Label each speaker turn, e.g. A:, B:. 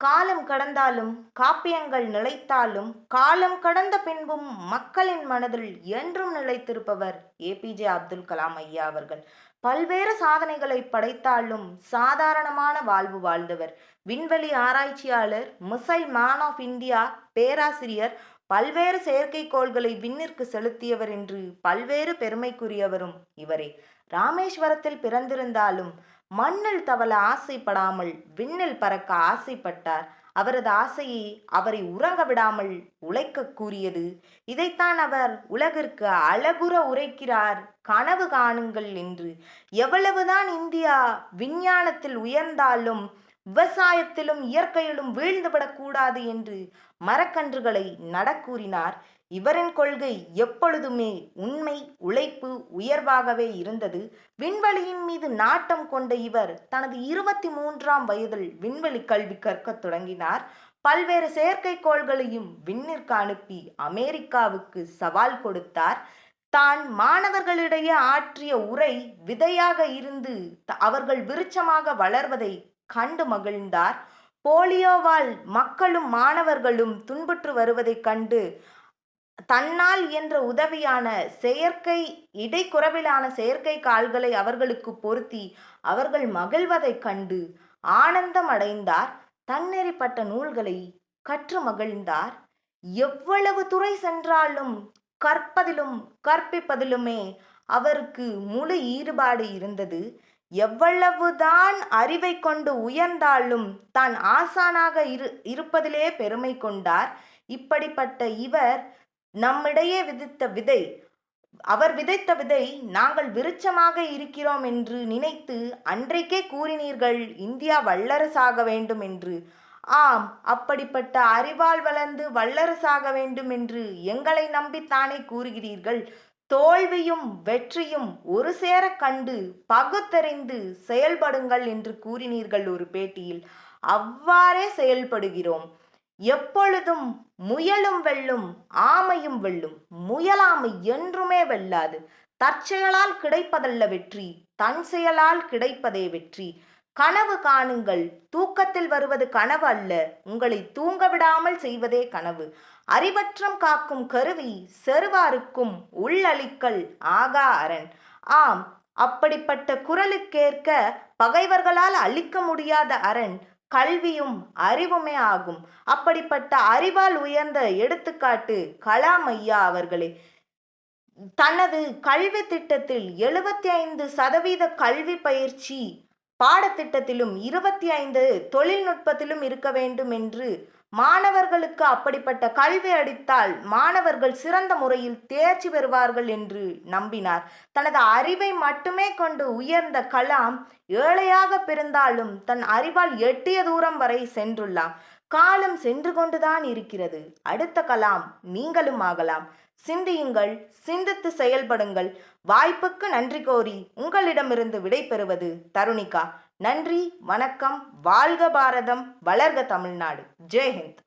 A: காலம் கடந்தாலும் காப்பியங்கள் நிலைத்தாலும் காலம் கடந்த பின்பும் மக்களின் மனதில் என்றும் நிலைத்திருப்பவர் ஏபிஜே அப்துல் கலாம் ஐயா அவர்கள். பல்வேறு சாதனைகளை படைத்தாலும் சாதாரணமான வாழ்வு வாழ்ந்தவர். விண்வெளி ஆராய்ச்சியாளர் மிசைல் மேன் ஆஃப் இந்தியா பேராசிரியர் பல்வேறு செயற்கைக்கோள்களை விண்ணிற்கு செலுத்தியவர் என்று பல்வேறு பெருமைக்குரியவரும் இவரே. ராமேஸ்வரத்தில் பிறந்திருந்தாலும் மண்ணில் தவள ஆசைப்படாமல் விண்ணில் பறக்க ஆசைப்பட்டார். அவரது ஆசையை அவரை உறங்க விடாமல் உழைக்க கூறியது. இதைத்தான் அவர் உலகிற்கு அழகுற உரைக்கிறார். கனவு காணுங்கள் என்று. எவ்வளவுதான் இந்தியா விஞ்ஞானத்தில் உயர்ந்தாலும் விவசாயத்திலும் இயற்கையிலும் வீழ்ந்துவிடக்கூடாது என்று மரக்கன்றுகளை நடக்கூறினார். இவரின் கொள்கை எப்பொழுதுமே உண்மை உழைப்பு உயர்வாகவே இருந்தது. விண்வெளியின் மீது நாட்டம் கொண்ட இவர் தனது இருபத்தி மூன்றாம் வயதில் விண்வெளி கல்வி கற்கத் தொடங்கினார். பல்வேறு செயற்கைக்கோள்களையும் விண்ணிற்கு அனுப்பி அமெரிக்காவுக்கு சவால் கொடுத்தார். தான் மாணவர்களிடையே ஆற்றிய உரை விதையாக இருந்து அவர்கள் விருட்சமாக வளர்வதை கண்டு மகிழ்ந்தார். போலியோவால் மக்களும் மாணவர்களும் துன்புற்று வருவதைக் கண்டு தன்னால் என்ற உதவியான செயற்கை இடைக்குறவிலான செயற்கை கால்களை அவர்களுக்கு பொருத்தி அவர்கள் மகிழ்வதைக் கண்டு ஆனந்தம் அடைந்தார். தன்னெறிப்பட்ட நூல்களை கற்று மகிழ்ந்தார். எவ்வளவு துறை சென்றாலும் கற்பதிலும் கற்பிப்பதிலுமே அவருக்கு முழு ஈடுபாடு இருந்தது. எவ்வளவுதான் அறிவை கொண்டு உயர்ந்தாலும் தான் ஆசானாக இரு இருப்பதிலே பெருமை கொண்டார். இப்படிப்பட்ட இவர் நம்மிடையே விதித்த விதை அவர் விதைத்த விதை நாங்கள் விருட்சமாக இருக்கிறோம் என்று நினைத்து அன்றைக்கே கூறினீர்கள் இந்தியா வல்லரசாக வேண்டும் என்று. ஆம் அப்படிப்பட்ட அறிவால் வளர்ந்து வல்லரசாக வேண்டும் என்று எங்களை நம்பித்தானே கூறுகிறீர்கள். தோல்வியும் வெற்றியும் ஒரு சேர கண்டு பகுத்தறிந்து செயல்படுங்கள் என்று கூறினீர்கள் ஒரு பேட்டியில். அவ்வாறே செயல்படுகிறோம். எப்பொழுதும் முயலும் வெல்லும் ஆமையும் வெல்லும் முயலாமை என்றுமே வெல்லாது. தற்செயலால் கிடைப்பதல்ல வெற்றி தன் செயலால் கிடைப்பதே வெற்றி. கனவு காணுங்கள். தூக்கத்தில் வருவது கனவு அல்ல. உங்களை தூங்க விடாமல் செய்வதே கனவு. அறிவற்றம் காக்கும் கருவி செருவாருக்கும் உள்ளளிக்கல் ஆகா அரண் ஆம் அப்படிப்பட்ட குரலுக்கேற்க பகைவர்களால் அழிக்க முடியாத அரண் கல்வியும் அறிவுமே ஆகும். அப்படிப்பட்ட அறிவால் உயர்ந்த எடுத்துக்காட்டு கலாம் ஐயா அவர்களே. தனது கல்வி திட்டத்தில் எழுபத்தி ஐந்து சதவீத கல்வி பயிற்சி பாடத்திட்டத்திலும் இருபத்தி ஐந்து தொழில்நுட்பத்திலும் இருக்க வேண்டும் என்று மாணவர்களுக்கு அப்படிப்பட்ட கல்வி அடித்தால் மாணவர்கள் சிறந்த முறையில் தேர்ச்சி பெறுவார்கள் என்று நம்பினார். தனது அறிவை மட்டுமே கொண்டு உயர்ந்த கலாம் ஏழையாக பிறந்தாலும் தன் அறிவால் எட்டிய தூரம் வரை சென்றுள்ளார் காலம் சென்று கொண்டுதான் இருக்கிறது. அடுத்த கலாம் நீங்களும் ஆகலாம். சிந்தியுங்கள் சிந்தித்து செயல்படுங்கள். வாய்ப்புக்கு நன்றி கோரி உங்களிடமிருந்து விடைபெறுவது தருணிகா. நன்றி வணக்கம் வாழ்க பாரதம் வளர்க தமிழ்நாடு. ஜெய்ஹிந்த்.